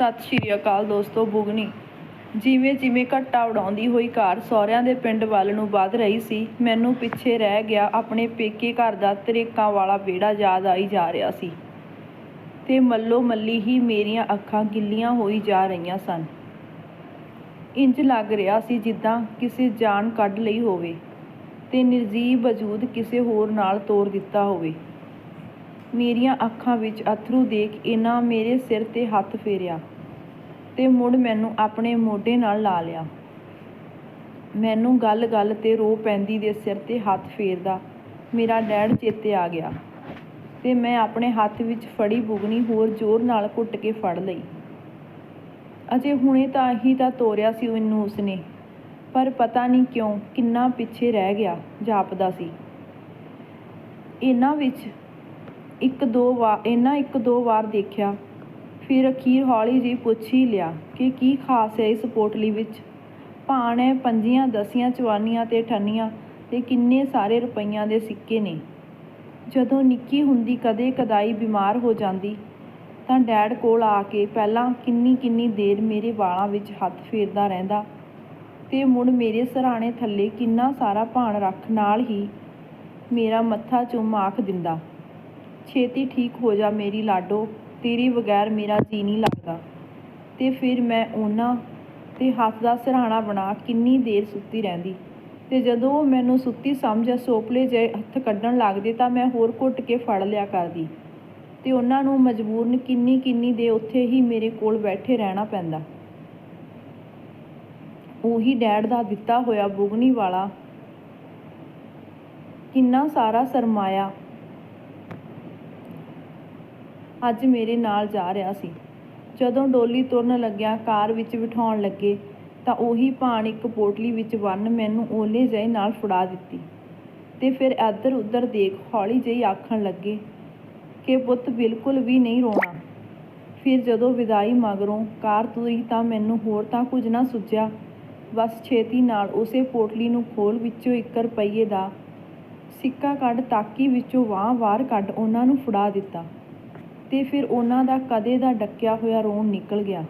ਸਤਿ ਸ਼੍ਰੀ ਅਕਾਲ ਦੋਸਤੋ, ਬੁਗਨੀ। ਜਿਵੇਂ ਜਿਵੇਂ ਘੱਟਾ ਉਡਾਉਂਦੀ ਹੋਈ ਕਾਰ ਸਹੁਰਿਆਂ ਦੇ ਪਿੰਡ ਵੱਲ ਨੂੰ ਵੱਧ ਰਹੀ ਸੀ, ਮੈਨੂੰ ਪਿੱਛੇ ਰਹਿ ਗਿਆ ਆਪਣੇ ਪੇਕੇ ਘਰ ਦਾ ਤਰੇਕਾਂ ਵਾਲਾ ਵਿਹੜਾ ਯਾਦ ਆਈ ਜਾ ਰਿਹਾ ਸੀ। ਤੇ ਮੱਲੋ ਮੱਲੀ ਹੀ ਮੇਰੀਆਂ ਅੱਖਾਂ ਗਿੱਲੀਆਂ ਹੋਈ ਜਾ ਰਹੀਆਂ ਸਨ। ਇੰਜ ਲੱਗ ਰਿਹਾ ਸੀ ਜਿੱਦਾਂ ਕਿਸੇ ਜਾਨ ਕੱਢ ਲਈ ਹੋਵੇ ਤੇ ਨਿਰਜੀਵ ਵਜੂਦ ਕਿਸੇ ਹੋਰ ਨਾਲ ਤੋਰ ਦਿੱਤਾ ਹੋਵੇ। ਮੇਰੀਆਂ ਅੱਖਾਂ ਵਿੱਚ ਅਥਰੂ ਦੇਖ ਇਹਨਾਂ ਮੇਰੇ ਸਿਰ ਤੇ ਹੱਥ ਫੇਰਿਆ ਤੇ ਮੁੜ ਮੈਨੂੰ ਆਪਣੇ ਮੋਢੇ ਨਾਲ ਲਾ ਲਿਆ। ਮੈਨੂੰ ਗੱਲ-ਗੱਲ ਤੇ ਰੋ ਪੈਂਦੀ ਦੇ ਸਿਰ ਤੇ ਹੱਥ ਫੇਰਦਾ ਮੇਰਾ ਡੈਡ ਚੇਤੇ ਆ ਗਿਆ ਤੇ ਮੈਂ ਆਪਣੇ ਹੱਥ ਵਿੱਚ ਫੜੀ ਬੁਗਨੀ ਹੋਰ ਜ਼ੋਰ ਨਾਲ ਘੁੱਟ ਕੇ ਫੜ ਲਈ। ਅਜੇ ਹੁਣੇ ਤਾਂ ਹੀ ਤਾਂ ਤੋਰਿਆ ਸੀ ਉਹਨੂੰ ਉਸਨੇ, ਪਰ ਪਤਾ ਨਹੀਂ ਕਿਉਂ ਕਿੰਨਾ ਪਿੱਛੇ ਰਹਿ ਗਿਆ ਜਾਪਦਾ ਸੀ। ਇਹਨਾਂ ਵਿੱਚ ਇੱਕ ਦੋ ਵਾਰ, ਇਹਨਾਂ ਇੱਕ ਦੋ ਵਾਰ ਦੇਖਿਆ। ਫਿਰ ਅਖੀਰ ਹੌਲੀ ਜਿਹੀ ਪੁੱਛ ਹੀ ਲਿਆ ਕਿ ਕੀ ਖਾਸ ਹੈ ਇਸ ਪੋਟਲੀ ਵਿੱਚ? ਭਾਣ ਹੈ ਪੰਜੀਆਂ, ਦਸੀਆਂ, ਚਵਾਨੀਆਂ ਤੇ ਠੰਨੀਆਂ ਤੇ ਕਿੰਨੇ ਸਾਰੇ ਰੁਪਈਆਂ ਦੇ ਸਿੱਕੇ ਨੇ। ਜਦੋਂ ਨਿੱਕੀ ਹੁੰਦੀ ਕਦੇ ਕਦਾਈ ਬਿਮਾਰ ਹੋ ਜਾਂਦੀ, ਤਾਂ ਡੈਡ ਕੋਲ ਆ ਕੇ ਪਹਿਲਾਂ ਕਿੰਨੀ ਕਿੰਨੀ ਦੇਰ ਮੇਰੇ ਵਾਲਾਂ ਵਿੱਚ ਹੱਥ ਫੇਰਦਾ ਰਹਿੰਦਾ ਤੇ ਮੁੜ ਮੇਰੇ ਸਰਾਣੇ ਥੱਲੇ ਕਿੰਨਾ ਸਾਰਾ ਭਾਣ ਰੱਖ ਨਾਲ ਹੀ ਮੇਰਾ ਮੱਥਾ ਚੁੰਮ ਆਖ ਦਿੰਦਾ। ਛੇਤੀ ਠੀਕ ਹੋ ਜਾ ਮੇਰੀ ਲਾਡੋ, ਤੇਰੇ ਬਗੈਰ ਮੇਰਾ ਜੀ ਨਹੀਂ ਲੱਗਦਾ। ਤੇ ਫਿਰ ਮੈਂ ਉਹਨਾਂ ਤੇ ਹੱਥ ਦਾ ਸਰਾਣਾ ਬਣਾ ਕਿੰਨੀ ਦੇਰ ਸੁੱਤੀ ਰਹਿੰਦੀ। ਤੇ ਜਦੋਂ ਉਹ ਮੈਨੂੰ ਸੁੱਤੀ ਸਮਝ ਸੋਪਲੇ ਜਿਹੇ ਹੱਥ ਕੱਢਣ ਲੱਗਦੇ ਤਾਂ ਮੈਂ ਹੋਰ ਘੁੱਟ ਕੇ ਫੜ ਲਿਆ ਕਰਦੀ। ਤੇ ਉਹਨਾਂ ਨੂੰ ਮਜਬੂਰਨ ਕਿੰਨੀ ਕਿੰਨੀ ਦੇ ਉੱਥੇ ਹੀ ਮੇਰੇ ਕੋਲ ਬੈਠੇ ਰਹਿਣਾ ਪੈਂਦਾ। ਉਹੀ ਡੈਡ ਦਾ ਦਿੱਤਾ ਹੋਇਆ ਬੁਗਨੀ ਵਾਲਾ ਕਿੰਨਾ ਸਾਰਾ ਸਰਮਾਇਆ ਅੱਜ ਮੇਰੇ ਨਾਲ ਜਾ ਰਿਹਾ ਸੀ। ਜਦੋਂ ਡੋਲੀ ਤੁਰਨ ਲੱਗਿਆ, ਕਾਰ ਵਿੱਚ ਬਿਠਾਉਣ ਲੱਗੇ, ਤਾਂ ਉਹੀ ਭਾਣ ਇੱਕ ਪੋਟਲੀ ਵਿੱਚ ਬੰਨ ਮੈਨੂੰ ਓਲੇ ਜਿਹੇ ਨਾਲ ਫੜਾ ਦਿੱਤੀ। ਤੇ ਫਿਰ ਇੱਧਰ ਉੱਧਰ ਦੇਖ, ਹੌਲੀ ਜਿਹੀ ਆਖਣ ਲੱਗੇ ਕਿ ਪੁੱਤ ਬਿਲਕੁਲ ਵੀ ਨਹੀਂ ਰੋਣਾ। ਫਿਰ ਜਦੋਂ ਵਿਦਾਈ ਮਗਰੋਂ, ਕਾਰ ਤੁਰੀ ਤਾਂ ਮੈਨੂੰ ਹੋਰ ਤਾਂ ਕੁਝ ਨਾ ਸੁੱਝਿਆ। ਬਸ ਛੇਤੀ ਨਾਲ ਉਸੇ ਪੋਟਲੀ ਨੂੰ ਖੋਲ ਵਿੱਚੋਂ ਇੱਕ ਰੁਪਈਏ ਦਾ ਸਿੱਕਾ ਕੱਢ, ਤਾਕੀ ਵਿੱਚੋਂ ਵਾਹ ਵਾਰ ਕੱਢ ਉਹਨਾਂ ਨੂੰ ਫੜਾ ਦਿੱਤਾ। ਤੇ ਫਿਰ ਉਹਨਾਂ ਦਾ ਕਦੇ ਦਾ ਡੱਕਿਆ ਹੋਇਆ ਰੋਣ ਨਿਕਲ ਗਿਆ।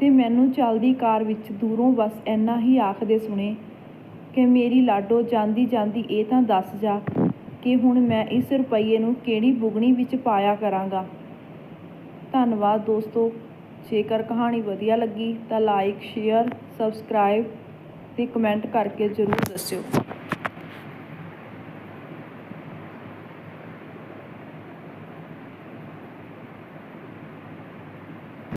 ਤੇ ਮੈਨੂੰ ਚੱਲਦੀ ਕਾਰ ਵਿੱਚ ਦੂਰੋਂ ਬਸ ਇੰਨਾ ਹੀ ਆਖਦੇ ਸੁਣੇ ਕਿ ਮੇਰੀ ਲਾਡੋ ਜਾਂਦੀ ਜਾਂਦੀ ਇਹ ਤਾਂ ਦੱਸ ਜਾ ਕਿ ਹੁਣ ਮੈਂ ਇਸ ਰੁਪਈਏ ਨੂੰ ਕਿਹੜੀ ਬੁਗਣੀ ਵਿੱਚ ਪਾਇਆ ਕਰਾਂਗਾ। ਧੰਨਵਾਦ ਦੋਸਤੋ, ਜੇਕਰ ਕਹਾਣੀ ਵਧੀਆ ਲੱਗੀ ਤਾਂ ਲਾਈਕ ਸ਼ੇਅਰ ਸਬਸਕ੍ਰਾਈਬ ਤੇ ਕਮੈਂਟ ਕਰਕੇ ਜ਼ਰੂਰ ਦੱਸਿਓ।